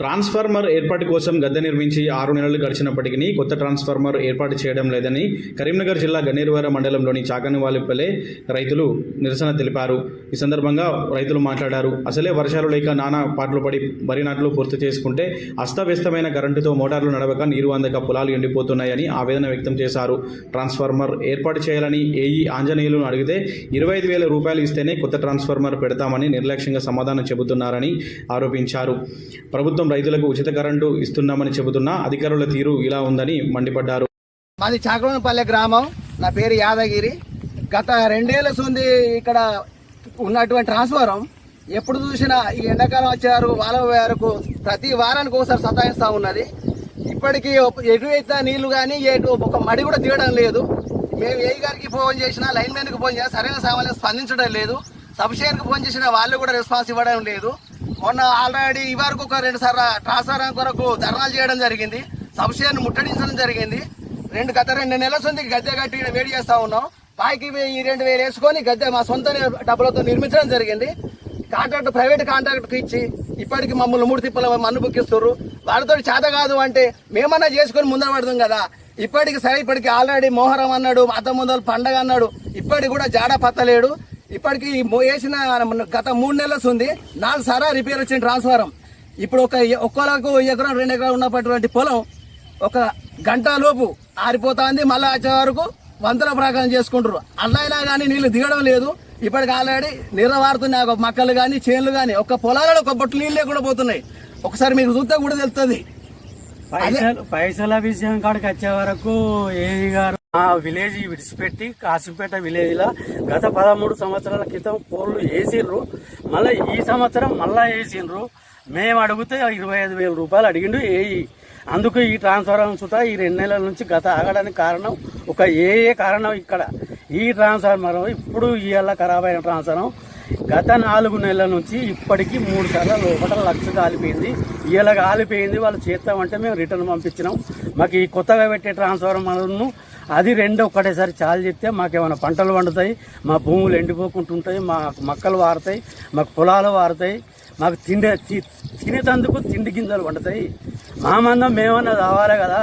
Transformer ఏర్పాటు కోసం గద్దె నిర్మించి ఆరు నెలలు గడిచినప్పటికీ కొత్త ట్రాన్స్ఫార్మర్ ఏర్పాటు చేయడం లేదని కరీంనగర్ జిల్లా గన్నేరువార మండలంలోని చాకనివాలిపల్లె రైతులు నిరసన తెలిపారు. ఈ సందర్భంగా రైతులు మాట్లాడారు. అసలే వర్షాలు లేక నానా పాటలు పడి వరి నాట్లు పూర్తి చేసుకుంటే అస్తవ్యస్తమైన కరెంటుతో మోటార్లు నడవక నీరు అందక పొలాలు ఎండిపోతున్నాయని ఆవేదన వ్యక్తం చేశారు. ట్రాన్స్ఫార్మర్ ఏర్పాటు చేయాలని ఏఈ ఆంజనేయులను అడిగితే ఇరవై ఐదు వేల రూపాయలు ఇస్తేనే కొత్త ట్రాన్స్ఫార్మర్ పెడతామని నిర్లక్ష్యంగా సమాధానం చెబుతున్నారని ఆరోపించారు. ప్రభుత్వం రైతులకు ఉచిత కరెంటు ఇస్తున్నామని చెబుతున్నా అధికారుల తీరు ఇలా ఉందని మండిపడ్డారు. మాది చాకలపల్లె గ్రామం. నా పేరు యాదగిరి. గత రెండేళ్ళ సొంది ఇక్కడ ఉన్నటువంటి ట్రాన్స్ఫారం. ఎప్పుడు చూసినా ఈ ఎండాకాలం వచ్చారు వాళ్ళ వరకు ప్రతి వారానికి ఒకసారి సతాయిస్తూ ఉన్నది. ఇప్పటికీ ఎటువైతే నీళ్ళు కానీ ఎటు ఒక మడి కూడా తీయడం లేదు. మేము ఏ గారికి ఫోన్ చేసినా లైన్ మ్యాన్కి ఫోన్ చేసినా సరైన సామాన్యం స్పందించడం లేదు. సబ్షేర్కి ఫోన్ చేసినా వాళ్ళు కూడా రెస్పాన్స్ ఇవ్వడం లేదు. మొన్న ఆల్రెడీ ఈ వరకు ఒక రెండు సార్లు ట్రాన్స్ఫర్ కొరకు ధర్నాలు చేయడం జరిగింది. సబ్షేర్ను ముట్టడించడం జరిగింది. రెండు గత రెండు నెలల ఉంది గద్దె కట్టి వేడి చేస్తా ఉన్నాం. పాయికి ఈ రెండు వేలు వేసుకొని గద్దె మా సొంత డబ్బులతో నిర్మించడం జరిగింది. కాంట్రాక్ట్ ప్రైవేట్ కాంట్రాక్ట్కి ఇచ్చి ఇప్పటికి మమ్మల్ని మూడు తిప్పలు మన్ను బుక్కిస్తున్నారు వాళ్ళతో చేత కాదు అంటే మేమన్నా చేసుకొని ముందర పడదాం కదా. ఇప్పటికి సరే ఇప్పటికి ఆల్రెడీ మోహరం అన్నాడు అత ముందర పండగ అన్నాడు. ఇప్పటికి కూడా జాడ పత్తలేడు. ఇప్పటికి వేసిన గత మూడు నెలలు ఉంది. నాలుగు సారా రిపేర్ వచ్చిన ట్రాన్స్ఫారం ఇప్పుడు ఒక ఒక్కలకు ఎకరం రెండు ఎకరాలు ఉన్నటువంటి పొలం ఒక గంట లోపు ఆరిపోతుంది. మళ్ళీ వచ్చే వరకు వంతుల ప్రకారం చేసుకుంటారు అట్లయినా కానీ నీళ్ళు దిగడం లేదు. ఇప్పటికి ఆల్రెడీ నిర్వారుతున్నాయి. ఒక మక్కలు కానీ చేన్లు కానీ ఒక పొలాలలో ఒక బొట్టు నీళ్ళు లేకుండా పోతున్నాయి. ఒకసారి మీకు చూస్తే కూడా తెలుస్తుంది. పైసలు పైసల విషయం కాడికి వచ్చే వరకు ఏఈ గారు ఆ విలేజ్ విడిచిపెట్టి కాసింపేట విలేజ్లో గత పదమూడు సంవత్సరాల క్రితం కోళ్ళు వేసిండ్రు. మళ్ళీ ఈ సంవత్సరం మళ్ళా వేసిండ్రు. మేము అడిగితే ఇరవై ఐదు వేల రూపాయలు అడిగిండు ఏఈ. అందుకు ఈ ట్రాన్స్ఫార్మర్ సుతా ఈ రెండు నెలల నుంచి గత ఆగడానికి కారణం ఒక ఏ ఏ కారణం ఇక్కడ. ఈ ట్రాన్స్ఫార్మర్ ఇప్పుడు ఇవాళ ఖరాబ్ అయిన ట్రాన్స్ఫార్మర్ గత నాలుగు నెలల నుంచి ఇప్పటికీ మూడు సార్లు లోపల లక్ష కాలిపోయింది. ఇవాళ కాలిపోయింది వాళ్ళు చేస్తామంటే మేము రిటర్న్ పంపించినాం. మాకు ఈ కొత్తగా పెట్టే ట్రాన్స్ఫార్మర్ను అది రెండు ఒక్కటేసారి చాలు చెప్తే మాకేమైనా పంటలు పండుతాయి మా భూములు ఎండిపోకుంటుంటాయి మా మొక్కలు వారుతాయి మాకు పొలాలు వారుతాయి మాకు తిండి తి- తినేటందుకు తిండి గింజలు పండుతాయి. మా మందం మేమన్నా రావాలి కదా.